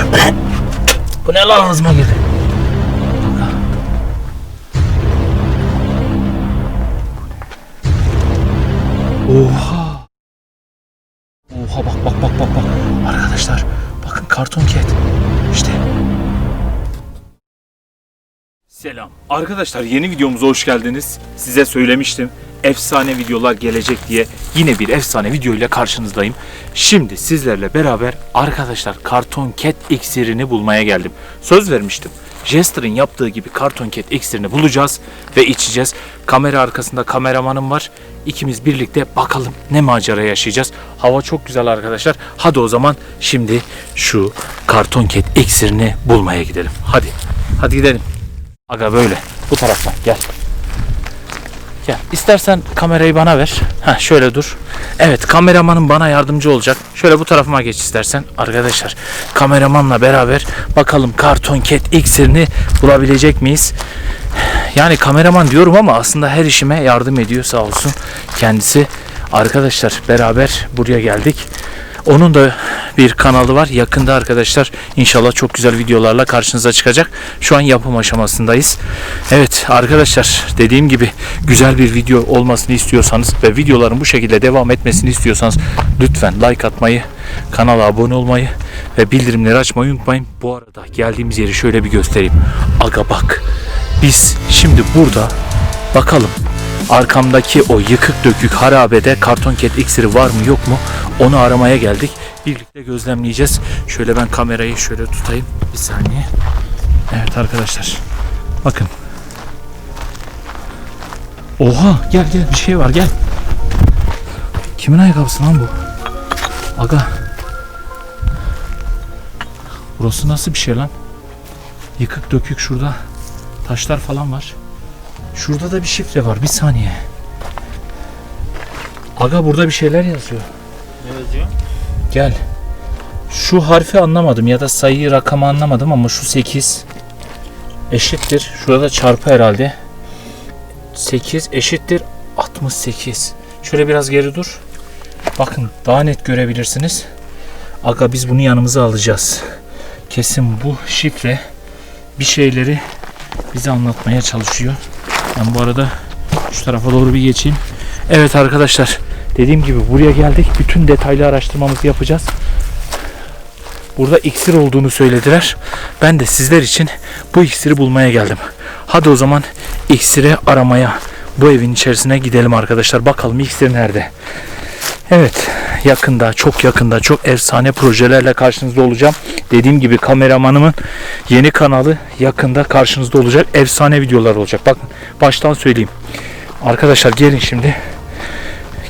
Bu ne lan ağzıma girdi? Oha. Oha bak bak bak bak bak. Arkadaşlar bakın karton ket. İşte. Selam. Arkadaşlar yeni videomuza hoş geldiniz. Size söylemiştim. Efsane videolar gelecek diye yine bir efsane video ile karşınızdayım. Şimdi sizlerle beraber arkadaşlar karton ket iksirini bulmaya geldim. Söz vermiştim. Jester'ın yaptığı gibi karton ket iksirini bulacağız ve içeceğiz. Kamera arkasında kameramanım var. İkimiz birlikte bakalım ne macera yaşayacağız. Hava çok güzel arkadaşlar. Hadi o zaman şimdi şu karton ket iksirini bulmaya gidelim. Hadi. Hadi gidelim. Aga böyle. Bu taraftan gel. İstersen kamerayı bana ver. Ha şöyle dur. Evet kameramanım bana yardımcı olacak. Şöyle bu tarafıma geç istersen. Arkadaşlar kameramanla beraber bakalım karton ket iksirini bulabilecek miyiz? Yani kameraman diyorum ama aslında her işime yardım ediyor sağ olsun kendisi. Arkadaşlar beraber buraya geldik. Onun da bir kanalı var. Yakında arkadaşlar inşallah çok güzel videolarla karşınıza çıkacak. Şu an yapım aşamasındayız. Evet arkadaşlar dediğim gibi güzel bir video olmasını istiyorsanız ve videoların bu şekilde devam etmesini istiyorsanız lütfen like atmayı, kanala abone olmayı ve bildirimleri açmayı unutmayın. Bu arada geldiğimiz yeri şöyle bir göstereyim. Aga bak biz şimdi burada bakalım arkamdaki o yıkık dökük harabede karton ket iksiri var mı yok mu onu aramaya geldik. Birlikte gözlemleyeceğiz. Şöyle ben kamerayı şöyle tutayım. Bir saniye. Evet arkadaşlar. Bakın. Oha gel gel bir şey var gel. Kimin ayakkabısı lan bu? Aga. Burası nasıl bir şey lan? Yıkık dökük şurada. Taşlar falan var. Şurada da bir şifre var. Bir saniye. Aga burada bir şeyler yazıyor. Ne yazıyor? Gel. Şu harfi anlamadım ya da sayıyı rakamı anlamadım ama şu 8 eşittir. Şurada çarpı herhalde. 8 eşittir 68. Şöyle biraz geri dur. Bakın daha net görebilirsiniz. Aga biz bunu yanımıza alacağız. Kesin bu şifre bir şeyleri bize anlatmaya çalışıyor. Ben bu arada şu tarafa doğru bir geçeyim. Evet arkadaşlar dediğim gibi buraya geldik. Bütün detaylı araştırmamızı yapacağız. Burada iksir olduğunu söylediler. Ben de sizler için bu iksiri bulmaya geldim. Hadi o zaman iksiri aramaya bu evin içerisine gidelim arkadaşlar. Bakalım iksir nerede? Evet yakında çok yakında çok efsane projelerle karşınızda olacağım. Dediğim gibi kameramanımın yeni kanalı yakında karşınızda olacak. Efsane videolar olacak. Bakın baştan söyleyeyim. Arkadaşlar gelin şimdi.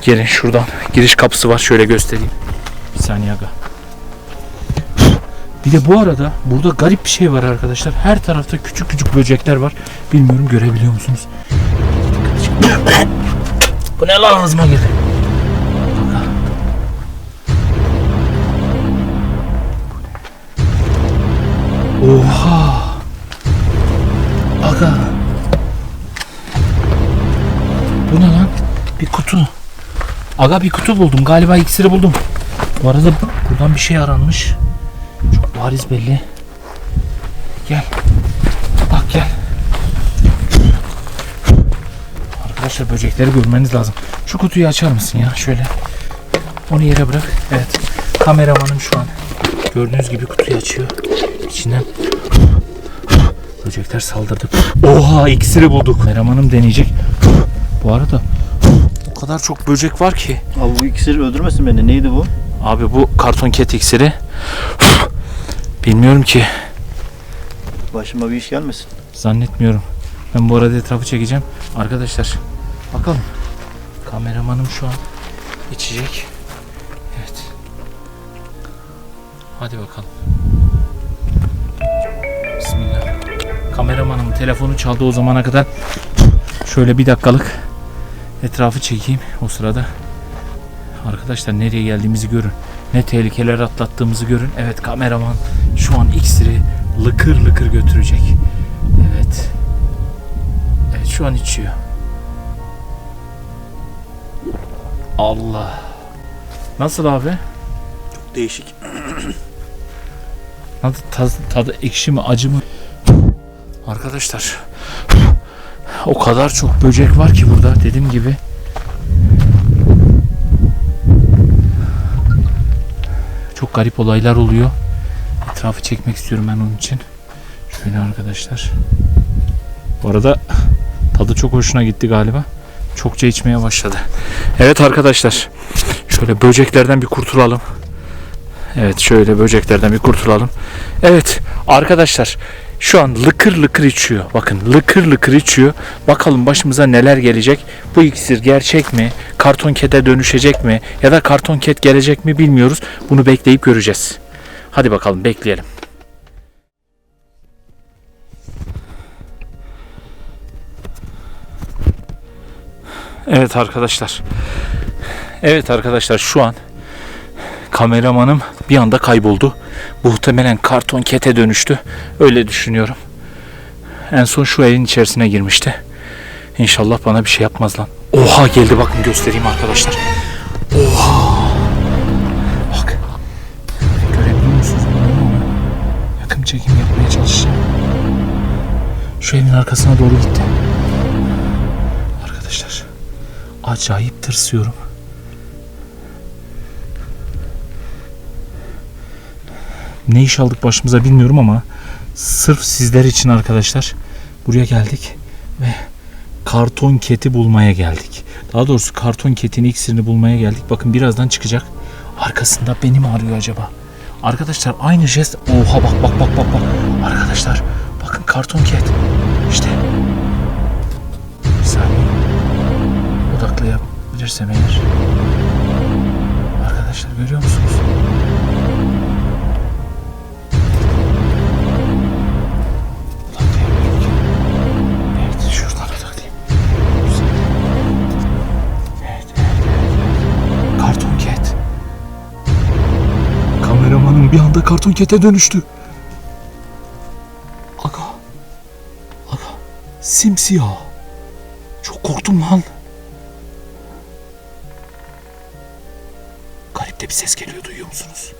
Gelin şuradan giriş kapısı var. Şöyle göstereyim. Bir saniye aga. Bir de bu arada burada garip bir şey var arkadaşlar. Her tarafta küçük küçük böcekler var. Bilmiyorum görebiliyor musunuz? Bu ne lan ağzıma girdi? Aga bir kutu buldum. Galiba iksiri buldum. Bu arada buradan bir şey aranmış. Çok bariz belli. Gel. Bak gel. Arkadaşlar böcekleri görmeniz lazım. Şu kutuyu açar mısın ya? Şöyle. Onu yere bırak. Evet. Kameramanım şu an. Gördüğünüz gibi kutuyu açıyor. İçinden böcekler saldırdı. Oha iksiri bulduk. Kameramanım deneyecek. Bu arada kadar çok böcek var ki. Abi bu iksir öldürmesin beni. Neydi bu? Abi bu karton ket iksiri. Bilmiyorum ki. Başıma bir iş gelmesin. Zannetmiyorum. Ben bu arada etrafı çekeceğim. Arkadaşlar bakalım. Kameramanım şu an içecek. Evet. Hadi bakalım. Bismillah. Kameramanım telefonu çaldı o zamana kadar. Şöyle bir dakikalık etrafı çekeyim o sırada. Arkadaşlar nereye geldiğimizi görün. Ne tehlikeler atlattığımızı görün. Evet kameraman şu an iksiri lıkır lıkır götürecek. Evet. Evet şu an içiyor. Allah. Nasıl abi? Çok değişik. Tadı, tadı, tadı ekşi mi acı mı? Arkadaşlar o kadar çok böcek var ki burada dediğim gibi. Çok garip olaylar oluyor. Etrafı çekmek istiyorum ben onun için. Şöyle arkadaşlar. Bu arada tadı çok hoşuna gitti galiba. Çokça içmeye başladı. Evet arkadaşlar. Şöyle böceklerden bir kurtulalım. Evet şöyle böceklerden bir kurtulalım. Evet arkadaşlar şu an lıkır lıkır içiyor. Bakın lıkır lıkır içiyor. Bakalım başımıza neler gelecek. Bu iksir gerçek mi? Karton kete dönüşecek mi? Ya da karton ket gelecek mi bilmiyoruz. Bunu bekleyip göreceğiz. Hadi bakalım bekleyelim. Evet arkadaşlar. Evet arkadaşlar şu an kameramanım bir anda kayboldu. Muhtemelen karton kete dönüştü. Öyle düşünüyorum. En son şu evin içerisine girmişti. İnşallah bana bir şey yapmaz lan. Oha geldi bakın göstereyim arkadaşlar. Oha. Bak. Görebiliyor musunuz? Yakın çekim yapmaya çalışacağım. Şu evin arkasına doğru gitti. Arkadaşlar. Acayip tırsıyorum. Ne iş aldık başımıza bilmiyorum ama sırf sizler için arkadaşlar buraya geldik ve karton keti bulmaya geldik. Daha doğrusu karton ketin iksirini bulmaya geldik. Bakın birazdan çıkacak. Arkasında beni mi arıyor acaba? Arkadaşlar aynı jest. Oha bak bak bak bak bak. Arkadaşlar bakın karton ket. İşte. Bir saniye. Odaklayabilirsem eğer. Arkadaşlar görüyor musunuz? Karton kete dönüştü. Aga. Aga. Simsiyah. Çok korktum lan. Garip de bir ses geliyor duyuyor musunuz?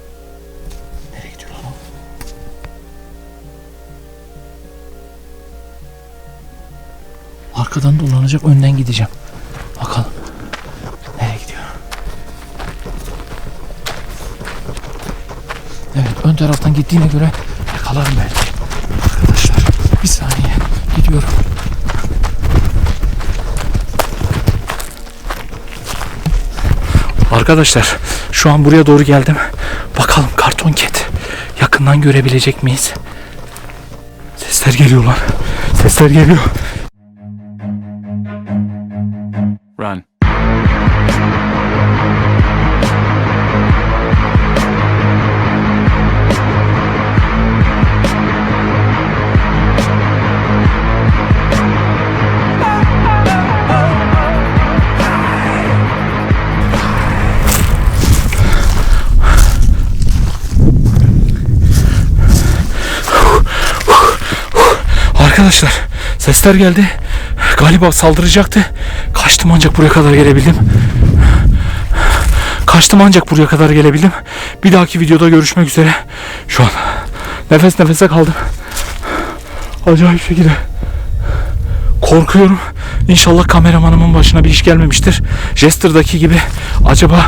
Nereye gidiyor lan o? Arkadan dolanacak önden gideceğim. Ön taraftan gittiğine göre yakalarım belki. Arkadaşlar bir saniye gidiyorum. Arkadaşlar şu an buraya doğru geldim. Bakalım karton ket yakından görebilecek miyiz? Sesler geliyor lan. Sesler geliyor. Arkadaşlar sesler geldi. Galiba saldıracaktı. Kaçtım ancak buraya kadar gelebildim. Kaçtım ancak buraya kadar gelebildim. Bir dahaki videoda görüşmek üzere. Şu an nefes nefese kaldım. Acayip şekilde korkuyorum. İnşallah kameramanımın başına bir iş gelmemiştir. Jester'daki gibi acaba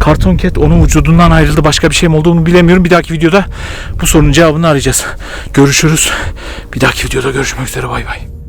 karton ket onun vücudundan ayrıldı başka bir şey mi olduğunu bilemiyorum. Bir dahaki videoda bu sorunun cevabını arayacağız. Görüşürüz. Bir dahaki videoda görüşmek üzere bay bay.